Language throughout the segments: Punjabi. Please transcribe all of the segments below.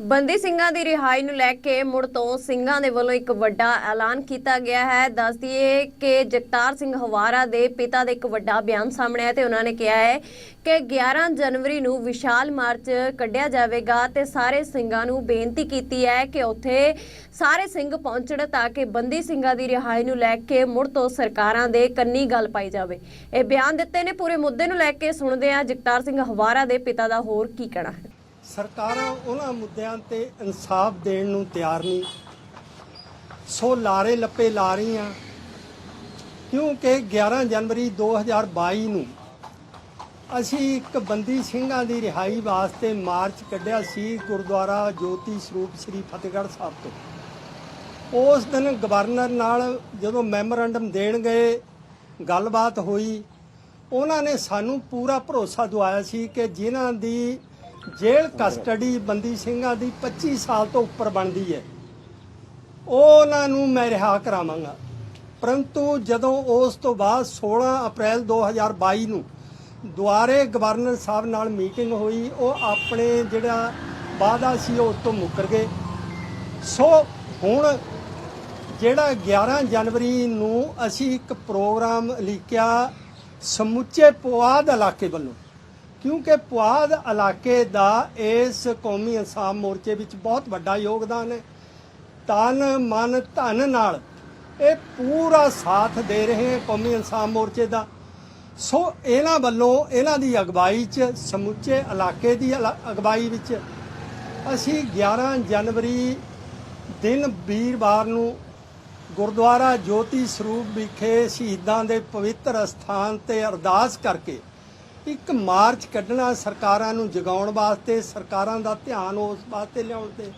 ਬੰਦੀ ਸਿੰਘਾਂ ਦੀ ਰਿਹਾਈ ਨੂੰ ਲੈ ਕੇ ਮੁੜ ਤੋਂ ਸਿੰਘਾਂ ਦੇ ਵੱਲੋਂ ਇੱਕ ਵੱਡਾ ਐਲਾਨ ਕੀਤਾ ਗਿਆ ਹੈ। ਦੱਸ ਦਈਏ ਕਿ ਜਗਤਾਰ ਸਿੰਘ ਹਵਾਰਾ ਦੇ ਪਿਤਾ ਦਾ ਇੱਕ ਵੱਡਾ ਬਿਆਨ ਸਾਹਮਣੇ ਆਇਆ ਤੇ ਉਹਨਾਂ ਨੇ ਕਿਹਾ ਹੈ ਕਿ 11 ਜਨਵਰੀ ਨੂੰ ਵਿਸ਼ਾਲ ਮਾਰਚ ਕੱਢਿਆ ਜਾਵੇਗਾ ਤੇ ਸਾਰੇ ਸਿੰਘਾਂ ਨੂੰ ਬੇਨਤੀ ਕੀਤੀ ਹੈ ਕਿ ਉੱਥੇ ਸਾਰੇ ਸਿੰਘ ਪਹੁੰਚਣ ਤਾਂ ਕਿ ਬੰਦੀ ਸਿੰਘਾਂ ਦੀ ਰਿਹਾਈ ਨੂੰ ਲੈ ਕੇ ਮੁੜ ਤੋਂ ਸਰਕਾਰਾਂ ਦੇ ਕੰਨੀ ਗੱਲ ਪਾਈ ਜਾਵੇ। ਇਹ ਬਿਆਨ ਦਿੱਤੇ ਨੇ ਪੂਰੇ ਮੁੱਦੇ ਨੂੰ ਲੈ ਕੇ ਸੁਣਦੇ ਆ ਜਗਤਾਰ ਸਿੰਘ ਹਵਾਰਾ ਦੇ ਪਿਤਾ ਦਾ ਹੋਰ ਕੀ ਕਹਿਣਾ ਹੈ। ਸਰਕਾਰਾਂ ਉਹਨਾਂ ਮੁੱਦਿਆਂ ਤੇ ਇਨਸਾਫ ਦੇਣ ਨੂੰ ਤਿਆਰ ਨਹੀਂ। ਸੋ ਲਾਰੇ ਲੱਪੇ ਲਾ ਰਹੀਆਂ। ਕਿਉਂਕਿ 11 ਜਨਵਰੀ 2022 ਨੂੰ ਅਸੀਂ ਇੱਕ ਬੰਦੀ ਸਿੰਘਾਂ ਦੀ ਰਿਹਾਈ ਵਾਸਤੇ ਮਾਰਚ ਕੱਢਿਆ ਸੀ ਗੁਰਦੁਆਰਾ ਜੋਤੀ ਸਰੂਪ ਸ੍ਰੀ ਫਤਿਹਗੜ੍ਹ ਸਾਹਿਬ ਤੋਂ। ਉਸ ਦਿਨ ਗਵਰਨਰ ਨਾਲ ਜਦੋਂ ਮੈਮੋਰੈਂਡਮ ਦੇਣ ਗਏ, ਗੱਲਬਾਤ ਹੋਈ, ਉਹਨਾਂ ਨੇ ਸਾਨੂੰ ਪੂਰਾ ਭਰੋਸਾ ਦਵਾਇਆ ਸੀ ਕਿ ਜਿਨ੍ਹਾਂ ਦੀ ਜੇਲ੍ਹ ਕਸਟਡੀ ਬੰਦੀ ਸਿੰਘਾਂ ਦੀ 25 ਸਾਲ ਤੋਂ ਉੱਪਰ ਬਣਦੀ ਹੈ। ਉਹਨਾਂ ਨੂੰ ਮੈਂ ਰਿਹਾ ਕਰਾਵਾਂਗਾ। ਪਰੰਤੂ ਜਦੋਂ ਉਸ ਤੋਂ ਬਾਅਦ 16 ਅਪ੍ਰੈਲ 2022 ਨੂੰ ਦੁਆਰੇ ਗਵਰਨਰ ਸਾਹਿਬ ਨਾਲ ਮੀਟਿੰਗ ਹੋਈ, ਉਹ ਆਪਣੇ ਜਿਹੜਾ ਵਾਅਦਾ ਸੀ ਉਹ ਉਸ ਤੋਂ ਮੁੱਕਰ ਗਏ। ਸੋ ਹੁਣ ਜਿਹੜਾ 11 ਜਨਵਰੀ ਨੂੰ ਅਸੀਂ ਇੱਕ ਪ੍ਰੋਗਰਾਮ ਲਿਖਿਆ ਸਮੁੱਚੇ ਪੁਆਧ ਇਲਾਕੇ ਵੱਲੋਂ ਕਿਉਂਕਿ ਪੁਆਧ ਇਲਾਕੇ ਦਾ ਇਸ ਕੌਮੀ ਇਨਸਾਫ ਮੋਰਚੇ ਵਿੱਚ ਬਹੁਤ ਵੱਡਾ ਯੋਗਦਾਨ ਹੈ। ਤਨ, ਮਨ, ਧਨ ਨਾਲ ਇਹ ਪੂਰਾ ਸਾਥ ਦੇ ਰਹੇ ਹੈ ਕੌਮੀ ਇਨਸਾਫ ਮੋਰਚੇ ਦਾ। ਸੋ ਇਹਨਾਂ ਵੱਲੋਂ ਇਹਨਾਂ ਦੀ ਅਗਵਾਈ 'ਚ, ਸਮੁੱਚੇ ਇਲਾਕੇ ਦੀ ਅਲਾ- ਅਗਵਾਈ ਵਿੱਚ ਅਸੀਂ 11 ਜਨਵਰੀ ਦਿਨ ਵੀਰਵਾਰ ਨੂੰ ਗੁਰਦੁਆਰਾ ਜੋਤੀ ਸਰੂਪ ਵਿਖੇ ਸ਼ਹੀਦਾਂ ਦੇ ਪਵਿੱਤਰ ਸਥਾਨ ਤੇ ਅਰਦਾਸ ਕਰਕੇ ਇੱਕ ਮਾਰਚ ਕੱਢਣਾ ਸਰਕਾਰਾਂ ਨੂੰ ਜਗਾਉਣ ਵਾਸਤੇ, ਸਰਕਾਰਾਂ ਦਾ ਧਿਆਨ ਉਸ ਵਾਸਤੇ ਲਿਆਉਣ ਤੇ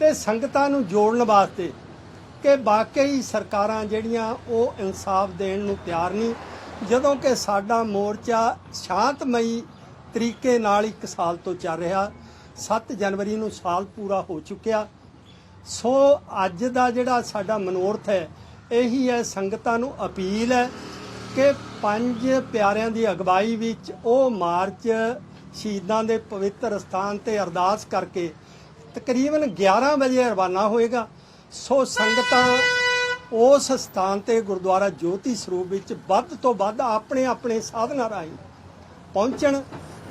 ਤੇ ਸੰਗਤਾਂ ਨੂੰ ਜੋੜਨ ਵਾਸਤੇ ਕਿ ਵਾਕਈ ਸਰਕਾਰਾਂ ਜਿਹੜੀਆਂ ਉਹ ਇਨਸਾਫ ਦੇਣ ਨੂੰ ਤਿਆਰ ਨਹੀਂ। ਜਦੋਂ ਕਿ ਸਾਡਾ ਮੋਰਚਾ ਸ਼ਾਂਤਮਈ ਤਰੀਕੇ ਨਾਲ ਇੱਕ ਸਾਲ ਤੋਂ ਚੱਲ ਰਿਹਾ 7 ਜਨਵਰੀ ਨੂੰ ਸਾਲ ਪੂਰਾ ਹੋ ਚੁੱਕਿਆ। ਸੋ ਅੱਜ ਦਾ ਜਿਹੜਾ ਸਾਡਾ ਮਨੋਰਥ ਹੈ, ਇਹੀ ਹੈ ਸੰਗਤਾਂ ਨੂੰ ਅਪੀਲ ਹੈ ਕਿ ਪੰਜ ਪਿਆਰਿਆਂ ਦੀ ਅਗਵਾਈ ਵਿੱਚ ਉਹ ਮਾਰਚ ਸ਼ਹੀਦਾਂ ਦੇ ਪਵਿੱਤਰ ਸਥਾਨ ਤੇ ਅਰਦਾਸ ਕਰਕੇ ਤਕਰੀਬਨ 11 ਵਜੇ ਰਵਾਨਾ ਹੋਏਗਾ। ਸੋ ਸੰਗਤਾਂ ਉਸ ਸਥਾਨ ਤੇ ਗੁਰਦੁਆਰਾ ਜੋਤੀ ਸਰੂਪ ਵਿੱਚ ਵੱਧ ਤੋਂ ਵੱਧ ਆਪਣੇ ਆਪਣੇ ਸਾਧਨਾਂ ਰਾਹੀਂ ਪਹੁੰਚਣ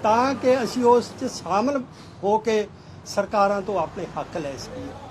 ਤਾਂ ਕਿ ਅਸੀਂ ਉਸ 'ਚ ਸ਼ਾਮਲ ਹੋ ਕੇ ਸਰਕਾਰਾਂ ਤੋਂ ਆਪਣੇ ਹੱਕ ਲੈ ਸਕੀਏ।